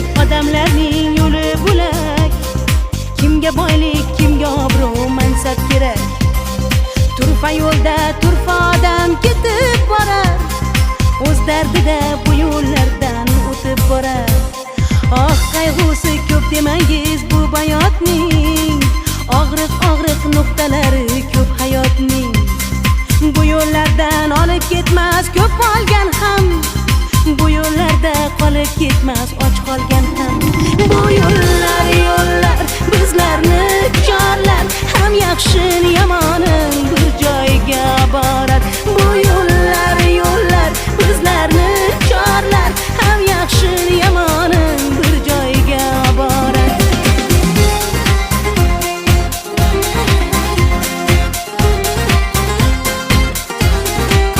bo'lak odamlarning yo'li bo'lak. Kimga boylik kimga obro' mansab kerak. Turfa yo'lda turfa odam ketib borar. O'z dardida bu yo'llardan o'tib borar. Oh qayg'usi ko'p demangiz bu bayotning. Og'riq og'riq nuqtalari ko'p hayotning. Bu yo'llardan olib ketmas ko'p qolgan ham. Bu yo'llarda qolib ketmas och qolgan